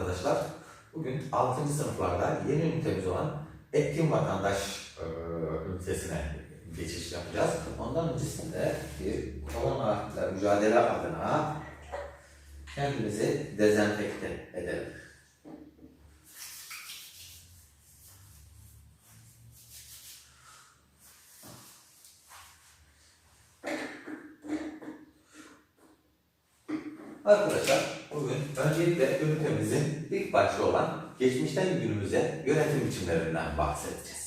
arkadaşlar. Bugün 6. sınıflarda yeni ünitemiz olan etkin vatandaş e, ünitesine geçiş yapacağız. Ondan öncesinde bir korona mücadele adına kendimizi dezenfekte edelim. Arkadaşlar bugün öncelikle ünitemizin ilk başta olan geçmişten günümüze yönetim biçimlerinden bahsedeceğiz.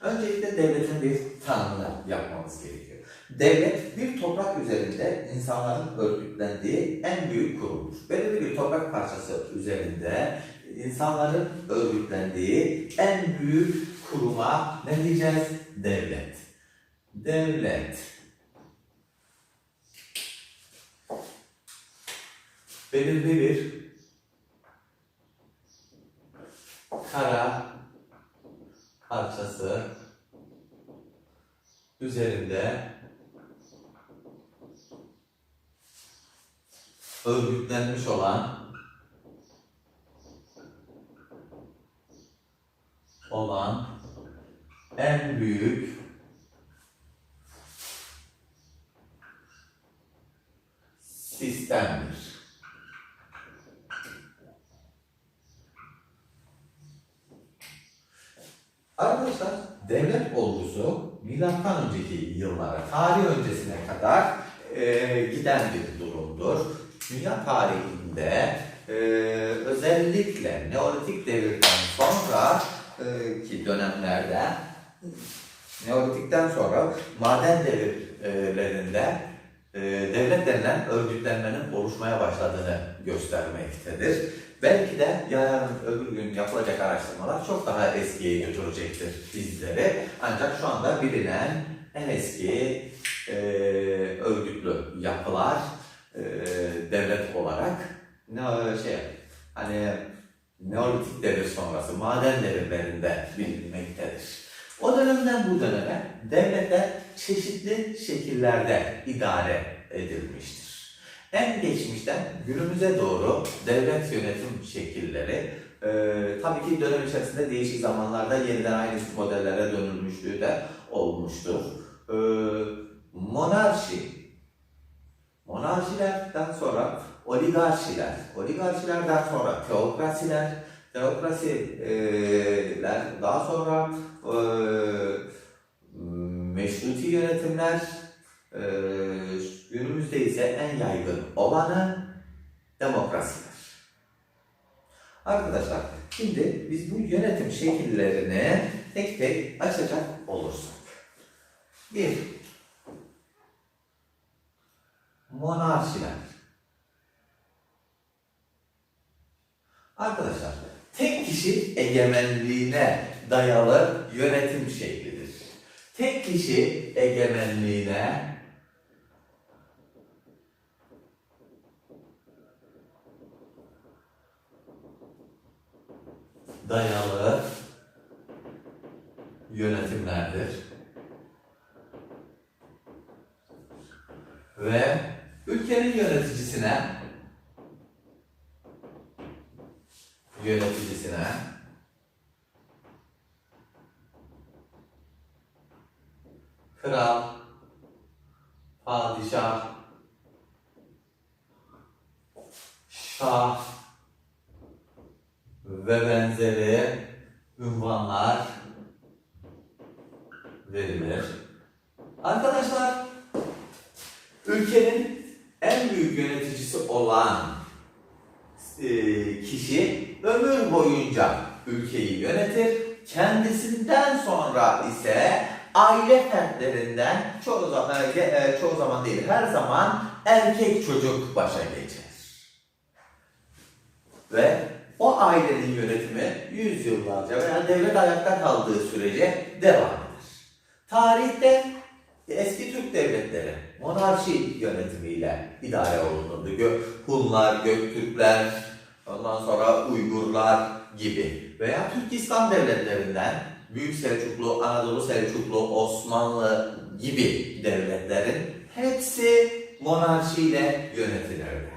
Öncelikle devletin bir tanımını yapmamız gerekiyor. Devlet bir toprak üzerinde insanların örgütlendiği en büyük kurumdur. Belirli bir toprak parçası üzerinde insanların örgütlendiği en büyük kuruma ne diyeceğiz? Devlet. Devlet. Belirli bir kara parçası üzerinde örgütlenmiş olan olan en büyük sistemdir. Arkadaşlar devlet olgusu milattan önceki yıllara, tarih öncesine kadar e, giden bir durumdur. Dünya tarihinde e, özellikle Neolitik devirden sonra e, ki dönemlerde Neolitikten sonra maden devirlerinde e, devlet denilen örgütlenmenin oluşmaya başladığını göstermektedir. Belki de yarın öbür gün yapılacak araştırmalar çok daha eskiye götürecektir bizleri. Ancak şu anda bilinen en eski e, örgütlü yapılar e, devlet olarak ne şey hani Neolitik devir sonrası maden devirlerinde bilinmektedir. O dönemden bu döneme devletler çeşitli şekillerde idare edilmiştir. En geçmişten günümüze doğru devlet yönetim şekilleri e, tabii ki dönem içerisinde değişik zamanlarda yeniden aynı modellere dönülmüşlüğü de olmuştur. E, monarşi, monarşilerden sonra oligarşiler, oligarşilerden sonra teokrasiler, teokrasiler daha sonra e, meşruti yönetimler, e, günümüzde ise en yaygın olanı demokrasidir. Arkadaşlar şimdi biz bu yönetim şekillerini tek tek açacak olursak. Bir, monarşiler. Arkadaşlar tek kişi egemenliğine dayalı yönetim şeklidir. Tek kişi egemenliğine dayalı yönetimlerdir. Ve ülkenin yöneticisine yöneticisine kral, padişah, şah, ve benzeri ünvanlar verilir. Arkadaşlar, ülkenin en büyük yöneticisi olan e, kişi ömür boyunca ülkeyi yönetir. Kendisinden sonra ise aile fertlerinden çoğu zaman, e, çoğu zaman değil her zaman erkek çocuk başa geçer. Ve o ailenin yönetimi yüzyıllarca veya devlet ayakta kaldığı sürece devam eder. Tarihte eski Türk devletleri monarşi yönetimiyle idare olunurdu. Hunlar, Göktürkler, ondan sonra Uygurlar gibi veya Türk İslam devletlerinden Büyük Selçuklu, Anadolu Selçuklu, Osmanlı gibi devletlerin hepsi monarşiyle yönetilirdi.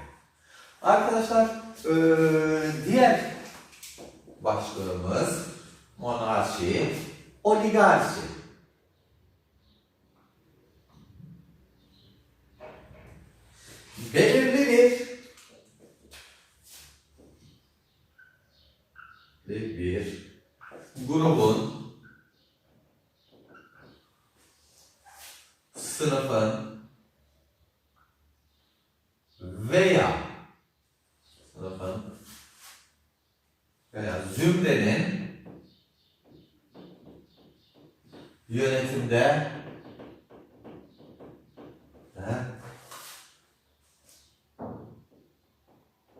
Arkadaşlar ee, diğer başlığımız monarşi, oligarşi. Belirli bir bir grubun sınıfın veya veya zümrenin yönetimde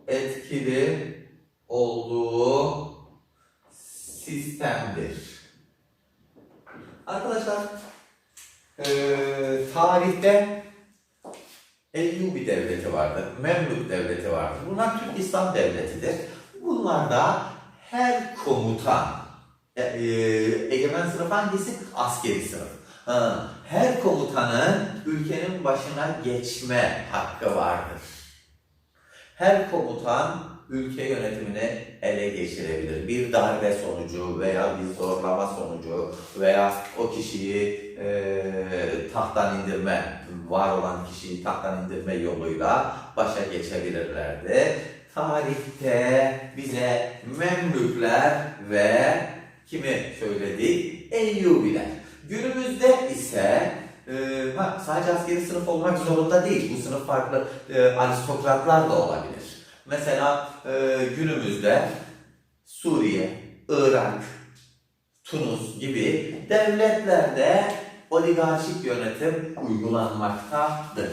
etkili olduğu sistemdir. Arkadaşlar eee tarihte Eyyubi devleti vardır, Memlük devleti vardır. Bunlar Türk İslam devletidir. Bunlarda her komutan, e, e, egemen sınıf hangisi? Askeri sınıf. Her komutanın ülkenin başına geçme hakkı vardır. Her komutan ülke yönetimini ele geçirebilir. Bir darbe sonucu veya bir zorlama sonucu veya o kişiyi e, tahttan indirme, var olan kişiyi tahttan indirme yoluyla başa geçebilirlerdi. Tarihte bize Memlükler ve kimi söyledik? Eyyubiler. Günümüzde ise e, ha, sadece askeri sınıf olmak zorunda değil. Bu sınıf farklı e, aristokratlar da olabilir. Mesela e, günümüzde Suriye, Irak, Tunus gibi devletlerde oligarşik yönetim uygulanmaktadır.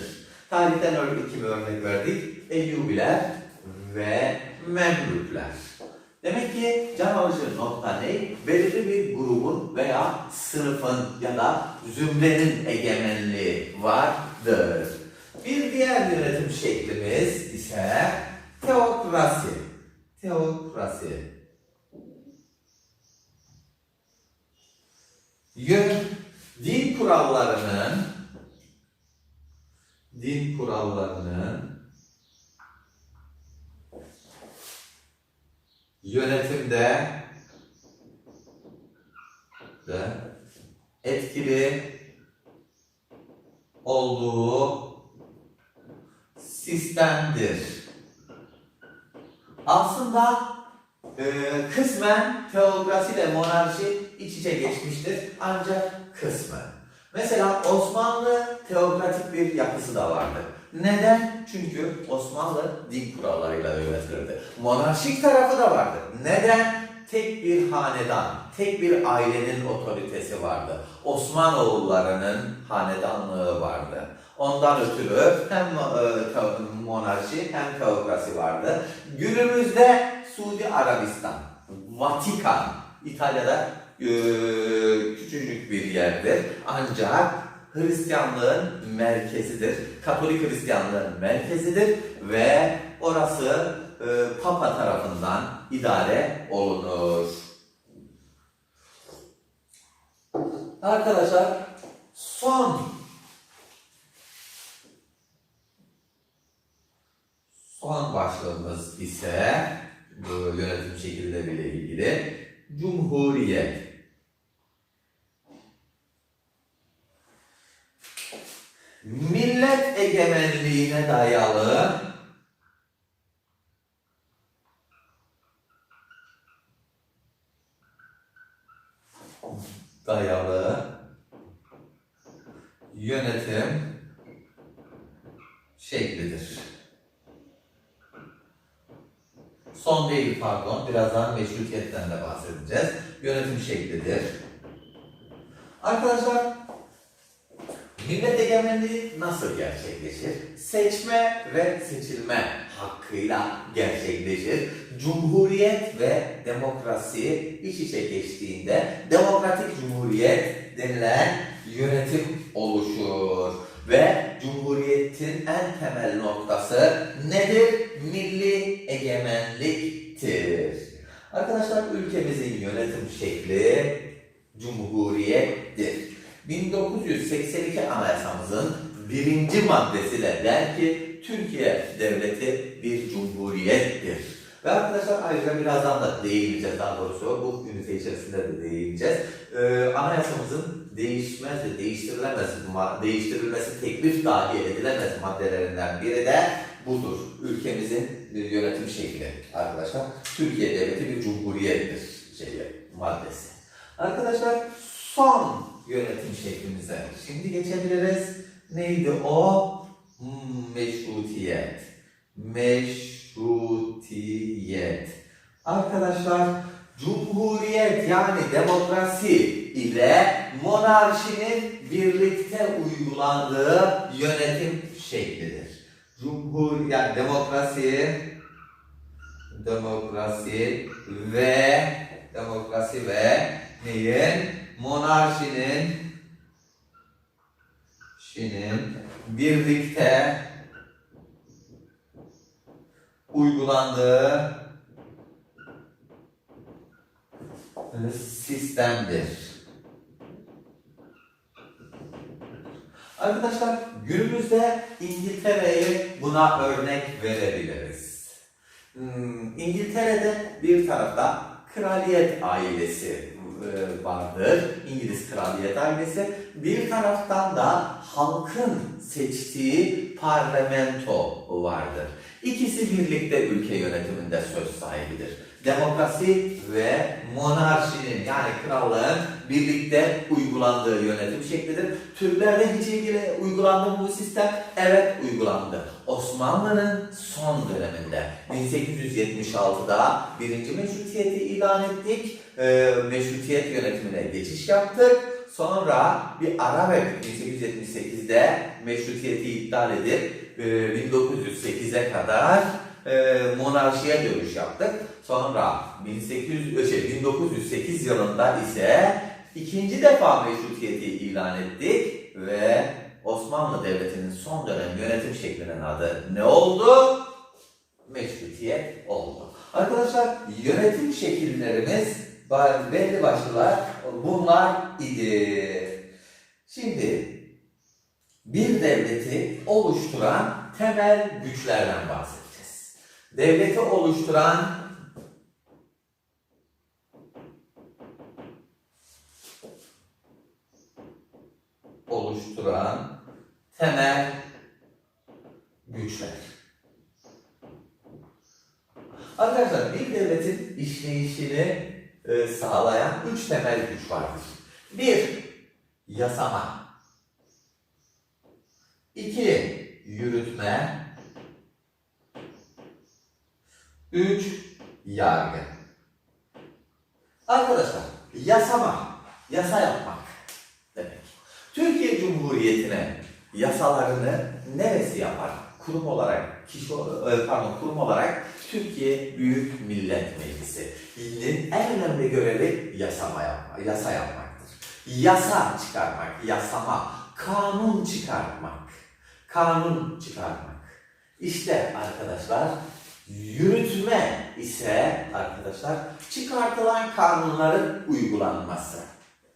Tarihten örnek kimi örnek verdik? Eyyubiler ve Memlükler. Demek ki can alıcı nokta ne? Belirli bir grubun veya sınıfın ya da zümrenin egemenliği vardır. Bir diğer yönetim şeklimiz ise teokrasi. Teokrasi. Yön, din kurallarının din kurallarının yönetimde de etkili olduğu sistemdir. Aslında e, kısmen teokrasi ile monarşi iç içe geçmiştir ancak kısmen. Mesela Osmanlı teokratik bir yapısı da vardı. Neden? Çünkü Osmanlı din kurallarıyla yönetilirdi. Monarşik tarafı da vardı. Neden? Tek bir hanedan, tek bir ailenin otoritesi vardı. Osmanoğullarının hanedanlığı vardı. Ondan ötürü hem e, monarşi hem teokrasi vardı. Günümüzde Suudi Arabistan, Vatikan, İtalya'da e, küçücük bir yerdir. Ancak Hristiyanlığın merkezidir. Katolik Hristiyanlığın merkezidir ve orası e, Papa tarafından idare olunur. Arkadaşlar son son başlığımız ise bu yönetim şekilleriyle ilgili Cumhuriyet. Millet egemenliğine dayalı dayalı yönetim şeklidir. Son değil pardon, birazdan meşrutiyetten de bahsedeceğiz. Yönetim şeklidir. Arkadaşlar, millet egemenliği nasıl gerçekleşir? Seçme ve seçilme hakkıyla gerçekleşir. Cumhuriyet ve demokrasi iç içe geçtiğinde demokratik cumhuriyet denilen yönetim oluşur. Ve cumhuriyetin en temel noktası nedir? Milli egemenliktir. Arkadaşlar ülkemizin yönetim şekli cumhuriyettir. 1982 Anayasamızın birinci maddesi de der ki Türkiye devleti bir cumhuriyettir. Ve arkadaşlar ayrıca birazdan da değineceğiz daha doğrusu bu ünite içerisinde de değineceğiz. Ee, anayasamızın değişmez ve değiştirilemez, değiştirilmesi teklif dahi edilemez maddelerinden biri de budur. Ülkemizin e, yönetim şekli arkadaşlar. Türkiye Devleti bir cumhuriyettir şeyi, maddesi. Arkadaşlar son yönetim şeklimize şimdi geçebiliriz. Neydi o? Hmm, meşrutiyet. Meşrutiyet. Arkadaşlar cumhuriyet yani demokrasi ile monarşinin birlikte uygulandığı yönetim şeklidir. Cumhur yani demokrasi demokrasi ve demokrasi ve neyin monarşinin şinin birlikte uygulandığı sistemdir. Arkadaşlar günümüzde İngiltere'yi buna örnek verebiliriz. Hmm, İngiltere'de bir tarafta kraliyet ailesi vardır. İngiliz kraliyet ailesi. Bir taraftan da halkın seçtiği parlamento vardır. İkisi birlikte ülke yönetiminde söz sahibidir. Demokrasi ve monarşinin yani krallığın birlikte uygulandığı yönetim şeklidir. Türklerde hiç ilgili uygulandı mı bu sistem? Evet uygulandı. Osmanlı'nın son döneminde 1876'da birinci meşrutiyeti ilan ettik. Ee, meşrutiyet yönetimine geçiş yaptık. Sonra bir ara verdik 1878'de meşrutiyeti iptal edip e, 1908'e kadar e, monarşiye dönüş yaptık. Sonra 1800, şey, 1908 yılında ise ikinci defa meşrutiyeti ilan ettik ve Osmanlı Devleti'nin son dönem yönetim şeklinin adı ne oldu? Meşrutiyet oldu. Arkadaşlar yönetim şekillerimiz belli başlılar bunlar idi. Şimdi bir devleti oluşturan temel güçlerden bahsedeceğiz. Devleti oluşturan oluşturan temel güçler. Arkadaşlar bir devletin işleyişini e, sağlayan üç temel güç vardır. Bir, yasama. İki, yürütme. Üç, yargı. Arkadaşlar, yasama, yasa demek. Cumhuriyeti'ne yasalarını neresi yapar? Kurum olarak, kişi e, pardon kurum olarak Türkiye Büyük Millet Meclisi. İlin en önemli görevi yasama yapma, yasa yapmaktır. Yasa çıkarmak, yasama, kanun çıkarmak, kanun çıkarmak. İşte arkadaşlar yürütme ise arkadaşlar çıkartılan kanunların uygulanması,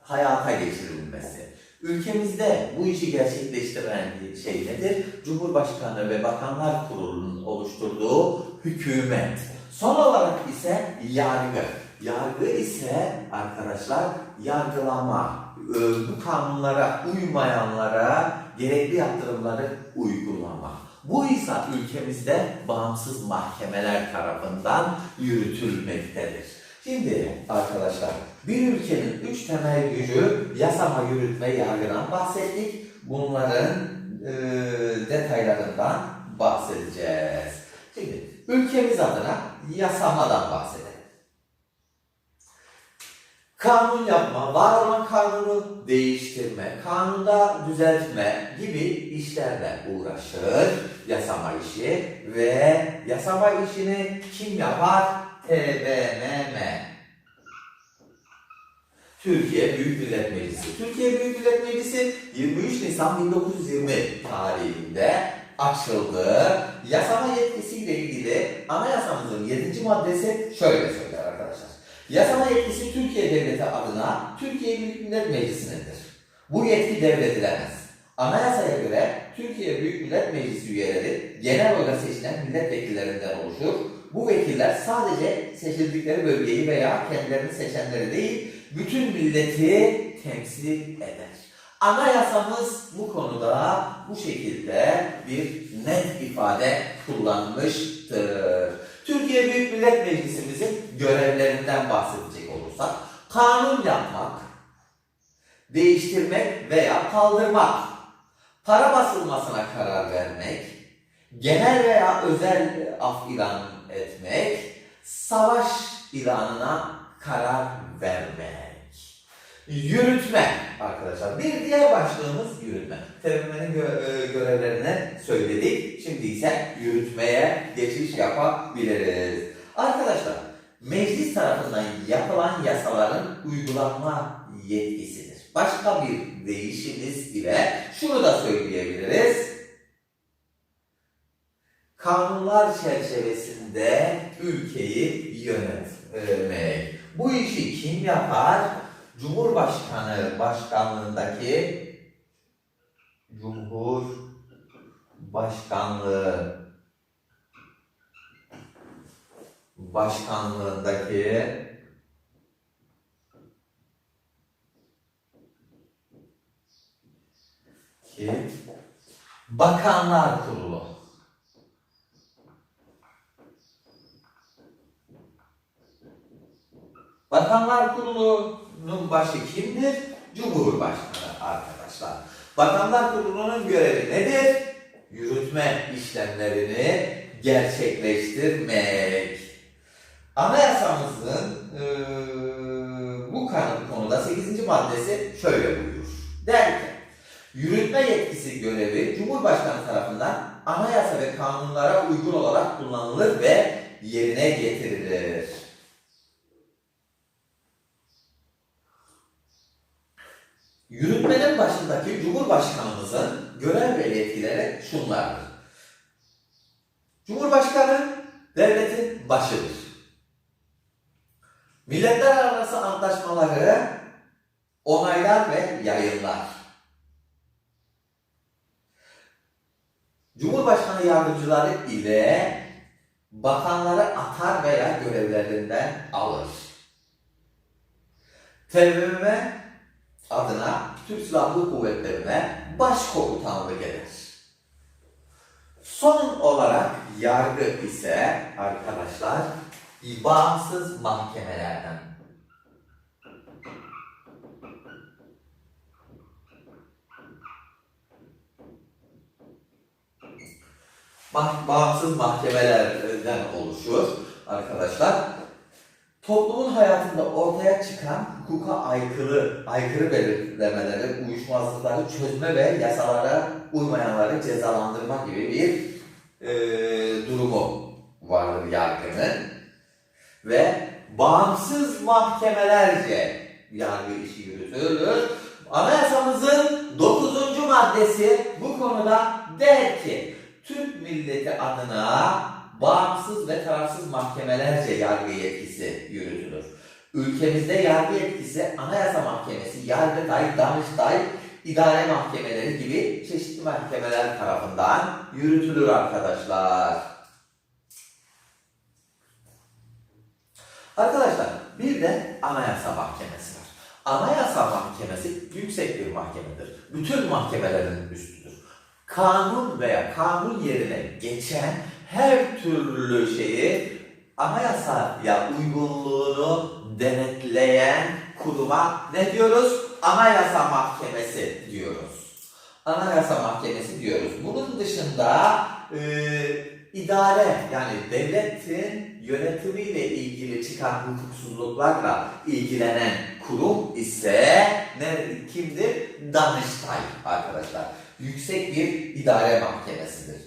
hayata geçirilmesi. Ülkemizde bu işi gerçekleştiren şey nedir? Cumhurbaşkanı ve Bakanlar Kurulu'nun oluşturduğu hükümet. Son olarak ise yargı. Yargı ise arkadaşlar yargılama, e, bu kanunlara uymayanlara gerekli yaptırımları uygulama. Bu ise ülkemizde bağımsız mahkemeler tarafından yürütülmektedir. Şimdi arkadaşlar bir ülkenin üç temel gücü yasama, yürütme, yargıdan bahsettik. Bunların e, detaylarından bahsedeceğiz. Şimdi ülkemiz adına yasamadan bahsedelim. Kanun yapma, var olan kanunu değiştirme, kanunda düzeltme gibi işlerle uğraşır yasama işi ve yasama işini kim yapar? TBMM. Türkiye Büyük Millet Meclisi. Türkiye Büyük Millet Meclisi 23 Nisan 1920 tarihinde açıldı. Yasama yetkisiyle ilgili anayasamızın 7. maddesi şöyle söyler arkadaşlar. Yasama yetkisi Türkiye Devleti adına Türkiye Büyük Millet Meclisi'nindir. Bu yetki devredilemez. Anayasaya göre Türkiye Büyük Millet Meclisi üyeleri genel oyla seçilen milletvekillerinden oluşur. Bu vekiller sadece seçildikleri bölgeyi veya kendilerini seçenleri değil, bütün milleti temsil eder. Anayasamız bu konuda bu şekilde bir net ifade kullanmıştır. Türkiye Büyük Millet Meclisimizin görevlerinden bahsedecek olursak, kanun yapmak, değiştirmek veya kaldırmak, para basılmasına karar vermek, genel veya özel af ilan etmek, savaş ilanına karar vermek. Yürütme arkadaşlar. Bir diğer başlığımız yürütme. TBMM'nin gö- e, görevlerini söyledik. Şimdi ise yürütmeye geçiş yapabiliriz. Arkadaşlar meclis tarafından yapılan yasaların uygulanma yetkisidir. Başka bir deyişimiz ile şunu da söyleyebiliriz. Kanunlar çerçevesinde ülkeyi yönetmek. Bu işi kim yapar? Cumhurbaşkanı başkanlığındaki Cumhur Başkanlığı başkanlığındaki ki Bakanlar Kurulu. Bakanlar Kurulu'nun başı kimdir? Cumhurbaşkanı arkadaşlar. Bakanlar Kurulu'nun görevi nedir? Yürütme işlemlerini gerçekleştirmek. Anayasamızın eee, bu kanun konuda 8. maddesi şöyle buyurur. Der ki, yürütme yetkisi görevi Cumhurbaşkanı tarafından anayasa ve kanunlara uygun olarak kullanılır ve yerine getirilir. Yürütmenin başındaki Cumhurbaşkanımızın görev ve yetkileri şunlardır. Cumhurbaşkanı devletin başıdır. Milletler arası antlaşmaları onaylar ve yayınlar. Cumhurbaşkanı yardımcıları ile bakanları atar veya görevlerinden alır. TBMM adına Türk Silahlı Kuvvetleri'ne başkomutanlık eder. Son olarak yargı ise arkadaşlar bağımsız mahkemelerden. Mah- bağımsız mahkemelerden oluşuyor arkadaşlar. Toplumun hayatında ortaya çıkan hukuka aykırı, aykırı belirlemeleri, uyuşmazlıkları çözme ve yasalara uymayanları cezalandırma gibi bir e, durumu vardır yargının. Ve bağımsız mahkemelerce yargı işi yürütülür. Anayasamızın 9. maddesi bu konuda der ki Türk milleti adına bağımsız ve tarafsız mahkemelerce yargı yetkisi yürütülür. Ülkemizde yargı yetkisi Anayasa Mahkemesi, Yargıtay, Danıştay, idare mahkemeleri gibi çeşitli mahkemeler tarafından yürütülür arkadaşlar. Arkadaşlar bir de Anayasa Mahkemesi var. Anayasa Mahkemesi yüksek bir mahkemedir. Bütün mahkemelerin üstüdür. Kanun veya kanun yerine geçen her türlü şeyi anayasaya uygunluğunu denetleyen kuruma ne diyoruz? Anayasa Mahkemesi diyoruz. Anayasa Mahkemesi diyoruz. Bunun dışında e, idare yani devletin yönetimiyle ilgili çıkan hukuksuzluklarla ilgilenen kurum ise ne kimdir? Danıştay arkadaşlar. Yüksek bir idare mahkemesidir.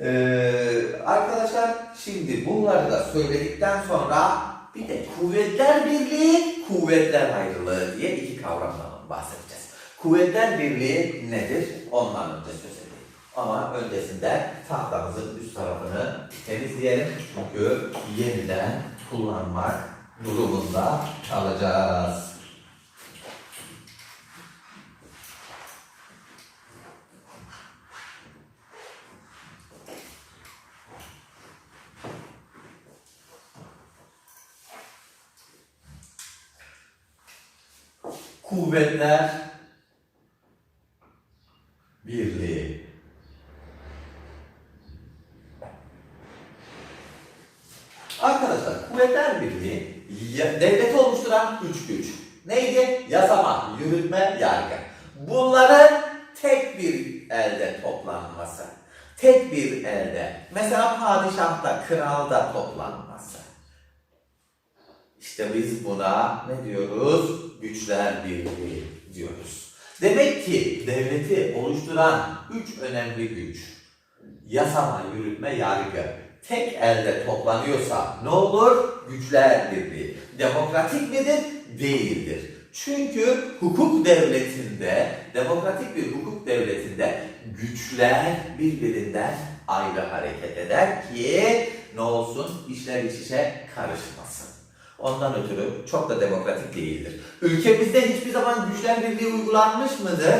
Ee, arkadaşlar şimdi bunları da söyledikten sonra bir de kuvvetler birliği, kuvvetler ayrılığı diye iki kavramdan bahsedeceğiz. Kuvvetler birliği nedir? Ondan önce söz edeyim. Ama öncesinde tahtamızın üst tarafını temizleyelim. Çünkü yeniden kullanmak durumunda kalacağız. Kuvvetler Birliği. Arkadaşlar Kuvvetler Birliği devleti oluşturan üç güç. Neydi? Yasama, yürütme, yargı. Bunların tek bir elde toplanması. Tek bir elde. Mesela padişahta, kralda toplanması. İşte biz buna ne diyoruz? Güçler birliği diyoruz. Demek ki devleti oluşturan üç önemli güç. Yasama, yürütme, yargı. Tek elde toplanıyorsa ne olur? Güçler birliği. Demokratik midir? Değildir. Çünkü hukuk devletinde, demokratik bir hukuk devletinde güçler birbirinden ayrı hareket eder ki ne olsun işler iç içe karışmasın. Ondan ötürü çok da demokratik değildir. Ülkemizde hiçbir zaman güçler birliği uygulanmış mıdır?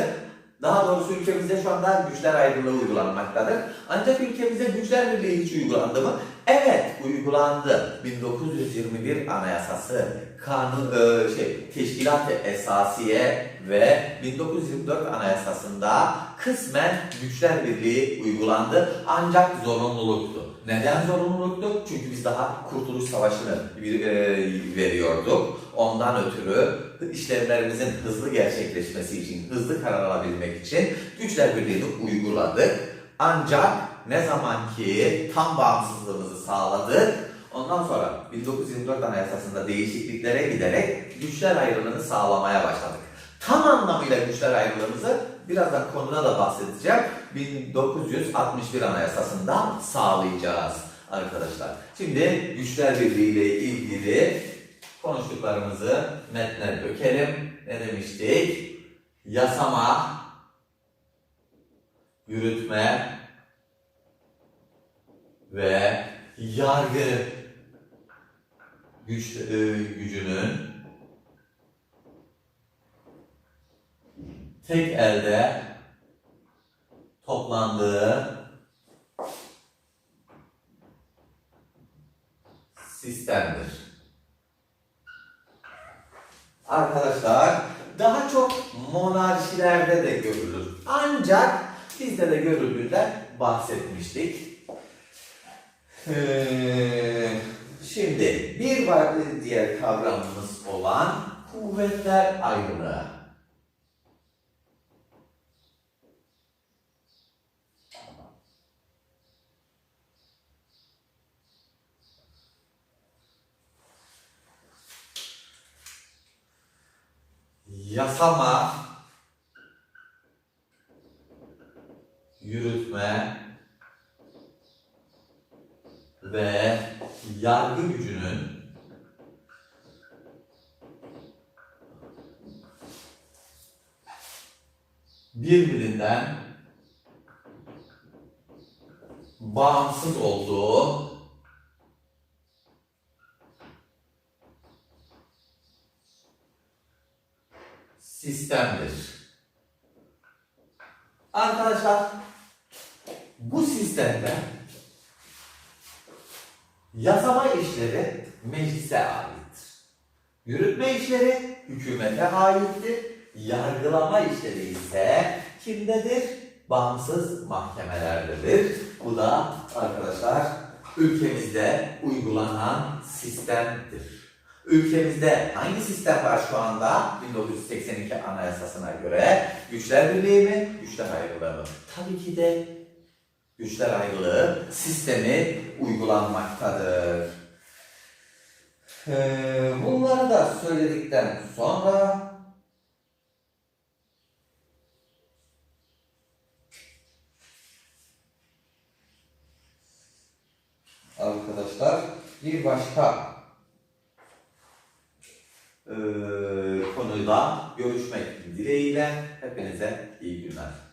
Daha doğrusu ülkemizde şu anda güçler ayrılığı uygulanmaktadır. Ancak ülkemizde güçler birliği hiç uygulandı mı? Evet, uygulandı. 1921 Anayasası, kanun e, şey Teşkilat-ı Esasiye ve 1924 Anayasasında kısmen güçler birliği uygulandı ancak zorunluluktu. Neden zorunluluktu? Çünkü biz daha Kurtuluş Savaşı'nı e, veriyorduk. Ondan ötürü işlemlerimizin hızlı gerçekleşmesi için, hızlı karar alabilmek için güçler birliğini uyguladık. Ancak ne zaman ki tam bağımsızlığımızı sağladık, ondan sonra 1924 Anayasası'nda değişikliklere giderek güçler ayrılığını sağlamaya başladık. Tam anlamıyla güçler ayrılığımızı birazdan konuda da bahsedeceğim. 1961 Anayasası'nda sağlayacağız arkadaşlar. Şimdi güçler birliği ile ilgili konuştuklarımızı metne dökelim. Ne demiştik? Yasama, yürütme ve yargı güç, e, gücünün tek elde toplandığı sistemdir. Arkadaşlar daha çok monarşilerde de görülür. Ancak bizde de görüldüğünden bahsetmiştik. Ee, şimdi bir diğer kavramımız olan kuvvetler ayrılığı. Yasama, yürütme ve yargı gücünün birbirinden bağımsız olduğu sistemdir. Arkadaşlar bu sistemde yasama işleri meclise aittir. Yürütme işleri hükümete aittir. Yargılama işleri ise kimdedir? Bağımsız mahkemelerdedir. Bu da arkadaşlar ülkemizde uygulanan sistemdir. Ülkemizde hangi sistem var şu anda? 1982 Anayasası'na göre güçler birliği mi, güçler ayrılığı mı? Tabii ki de güçler ayrılığı sistemi uygulanmaktadır. Ee, bunları da söyledikten sonra arkadaşlar bir başka eee konuyla görüşmek dileğiyle hepinize iyi günler.